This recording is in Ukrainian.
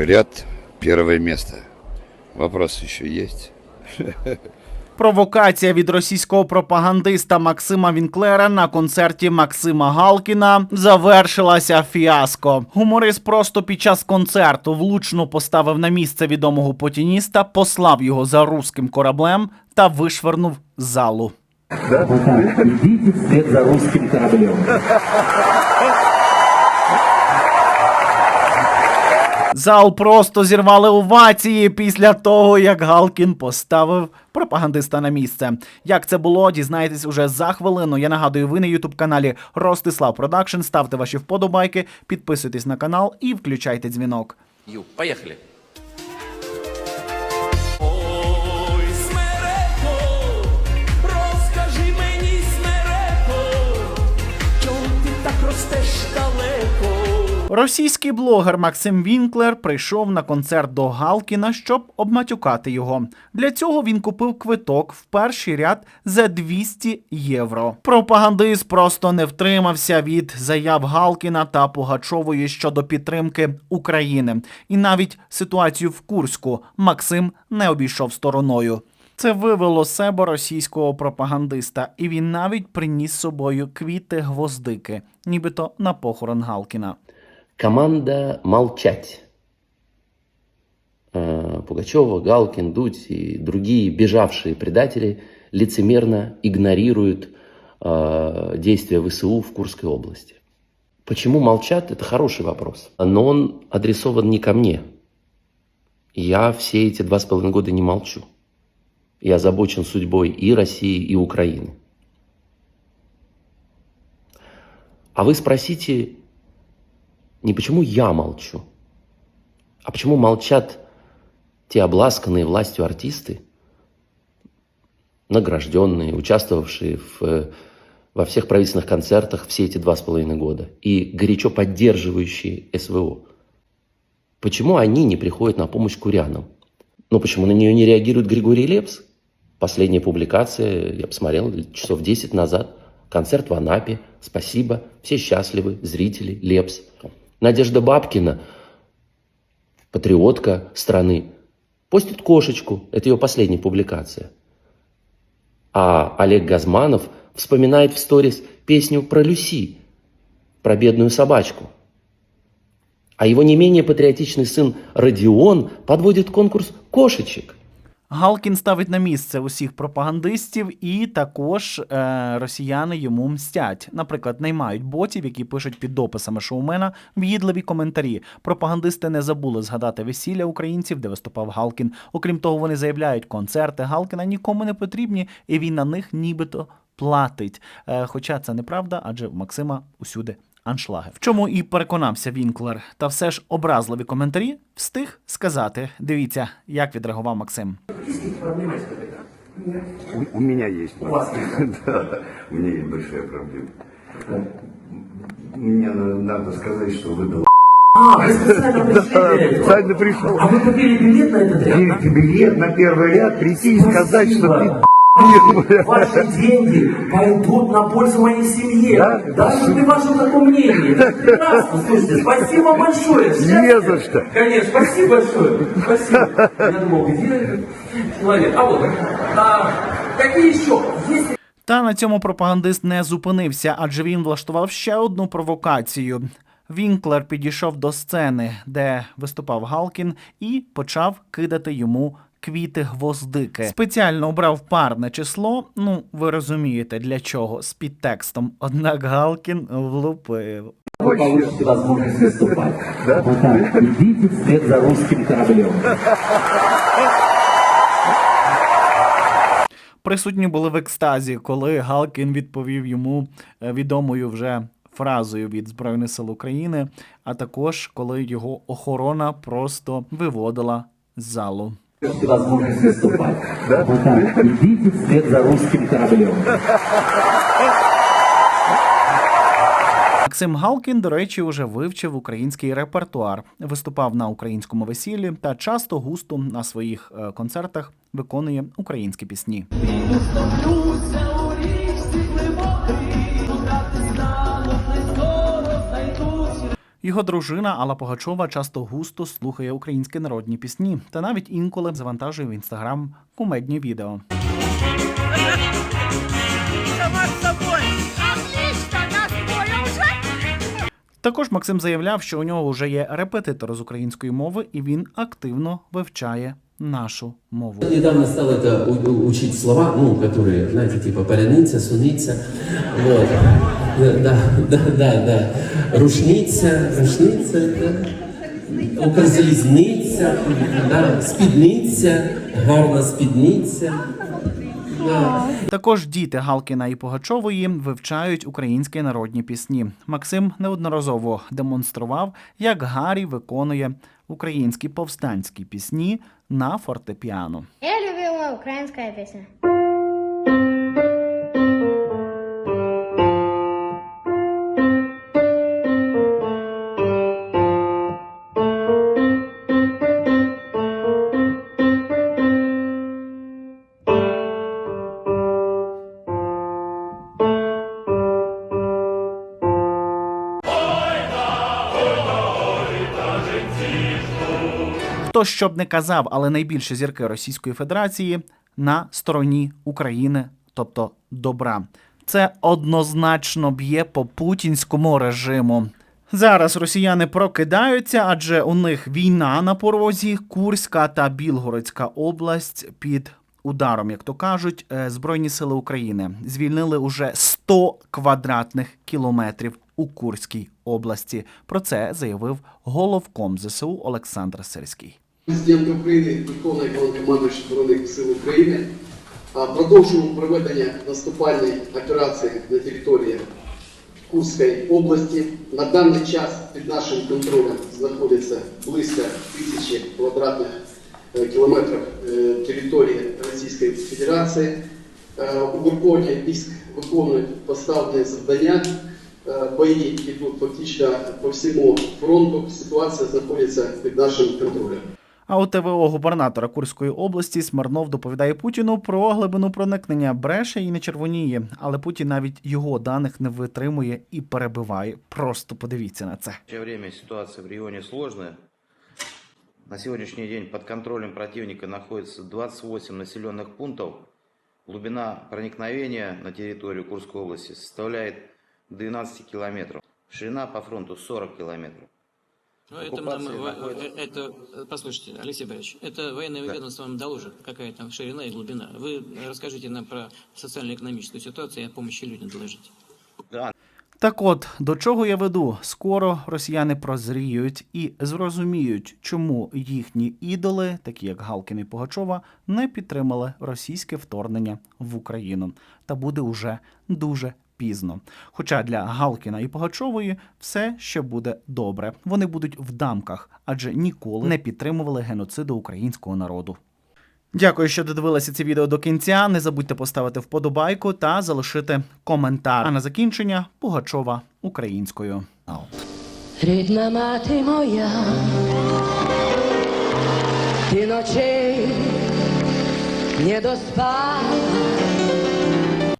Первый ряд, первое место. Вопрос еще есть? Провокація від російського пропагандиста Максима Вінклера на концерті Максима Галкіна завершилася фіаско. Гуморист просто під час концерту влучно поставив на місце відомого путініста, послав його за руським кораблем та вишвернув залу. Вот так. Идите вслед за русским кораблем. Зал просто зірвали овації після того, як Галкін поставив пропагандиста на місце. Як це було, дізнаєтесь уже за хвилину. Я нагадую, ви на ютуб каналі Ростислав Продакшн. Ставте ваші вподобайки, підписуйтесь на канал і включайте дзвінок. Ю, поехали. Російський блогер Максим Вінклер прийшов на концерт до Галкіна, щоб обматюкати його. Для цього він купив квиток в перший ряд за 200 євро. Пропагандист просто не втримався від заяв Галкіна та Пугачової щодо підтримки України. І навіть ситуацію в Курську Максим не обійшов стороною. Це вивело себе російського пропагандиста, і він навіть приніс з собою квіти гвоздики, нібито на похорон Галкіна. Команда «Молчать». Э, Пугачева, Галкин, Дудь и другие бежавшие предатели лицемерно игнорируют э, действия ВСУ в Курской области. Почему молчат? Это хороший вопрос. Но он адресован не ко мне. Я все эти два с половиной года не молчу. Я озабочен судьбой и России, и Украины. А вы спросите, не почему я молчу, а почему молчат те обласканные властью артисты, награжденные, участвовавшие в, э, во всех правительственных концертах все эти два с половиной года и горячо поддерживающие СВО. Почему они не приходят на помощь курянам? Ну, почему на нее не реагирует Григорий Лепс? Последняя публикация, я посмотрел, часов 10 назад. Концерт в Анапе. Спасибо. Все счастливы. Зрители. Лепс. Надежда Бабкина, патриотка страны, постит кошечку. Это ее последняя публикация. А Олег Газманов вспоминает в сторис песню про Люси, про бедную собачку. А его не менее патриотичный сын Родион подводит конкурс кошечек. Галкін ставить на місце усіх пропагандистів, і також е, росіяни йому мстять. Наприклад, наймають ботів, які пишуть під дописами шоумена в'їдливі коментарі. Пропагандисти не забули згадати весілля українців, де виступав Галкін. Окрім того, вони заявляють, концерти Галкіна нікому не потрібні, і він на них нібито платить. Е, хоча це неправда, адже в Максима усюди Аншлаги. В чому і переконався Вінклер, та все ж образливі коментарі встиг сказати. Дивіться, як відреагував Максим. У, у меня есть. У вас Да, у меня есть большая проблема. Мне на- надо сказать, что вы дол... А, вы специально пришли? Специально пришел. А вы купили билет на этот ряд? билет на первый ряд, прийти и сказать, что ты Ваши деньги пойдут на пользу моей семье. Да? Даже при вашем таком мнении. Прекрасно. Слушайте, спасибо большое. Не за что. Конечно, спасибо большое. Спасибо. Я думал, где человек? А вот. А, какие еще? Есть Та на цьому пропагандист не зупинився, адже він влаштував ще одну провокацію. Вінклер підійшов до сцени, де виступав Галкін, і почав кидати йому квіти гвоздики. Спеціально обрав парне число. Ну, ви розумієте для чого з підтекстом. Однак Галкін влупив. Вы получите возможность выступать. Вот так. Идите вслед за русским кораблем. Присутні були в екстазі, коли Галкін відповів йому е, відомою вже фразою від Збройних сил України, а також коли його охорона просто виводила з залу. Возможность выступать. Вот так. Идите вслед за русским кораблем. Максим Галкін, до речі, уже вивчив український репертуар, виступав на українському весіллі та часто густо на своїх е, концертах виконує українські пісні. Його дружина Алла Погачова часто густо слухає українські народні пісні та навіть інколи завантажує в інстаграм кумедні відео. Також Максим заявляв, що у нього вже є репетитор з української мови, і він активно вивчає нашу мову. Недавно стал это у- у- учить слова, ну, которые, знаете, типа поляныться, суница, вот. Да, да, да, да. Рушниця, рушниця, да. Укрзалізниця, да. спідниця, гарна спідниця. Також діти Галкіна і Погачової вивчають українські народні пісні. Максим неодноразово демонстрував, як Гаррі виконує українські повстанські пісні на фортепіано. Я любила українська песня. Хто що б не казав, але найбільші зірки Російської Федерації на стороні України, тобто добра. Це однозначно б'є по путінському режиму. Зараз росіяни прокидаються, адже у них війна на порозі, Курська та Білгородська область під ударом, як то кажуть, Е, Збройні сили України звільнили уже 100 квадратних кілометрів у Курській області. Про це заявив головком ЗСУ Олександр Сирський. Президент України, Верховний Головнокомандуючий Збройних сил України. Продовжуємо проведення наступальної операції на території Курської області. На даний час під нашим контролем знаходиться близько тисячі квадратних е, кілометрів е, території Російської Федерації. Е, У військ виконують поставлені завдання. Бої йдуть фактично по всьому фронту. Ситуація знаходиться під нашим контролем. А у ТВО губернатора Курської області Смирнов доповідає Путіну про глибину проникнення, бреше і не червоніє, але Путін навіть його даних не витримує і перебиває. Просто подивіться на це. В настоящее время ситуация в регионе сложная. На сегодняшний день под контролем противника находится 28 населенных пунктов. Глубина проникновения на территорию Курской области составляет 12 километров. Ширина по фронту 40 километров. Ну, это, Оккупация нам, во- находится- это, э, послушайте, Алексей Борисович, это военное ведомство вам доложит, какая там ширина и глубина. Вы расскажите нам про социально-экономическую ситуацию и о помощи людям доложите. Да, Так от, до чого я веду? Скоро росіяни прозріють і зрозуміють, чому їхні ідоли, такі як Галкін і Пугачова, не підтримали російське вторгнення в Україну. Та буде уже дуже пізно. Хоча для Галкіна і Пугачової все ще буде добре. Вони будуть в дамках, адже ніколи не підтримували геноциду українського народу. Дякую, що додивилися це відео до кінця. Не забудьте поставити вподобайку та залишити коментар. А на закінчення Пугачова українською. Рідна мати моя, ти ночей не доспала,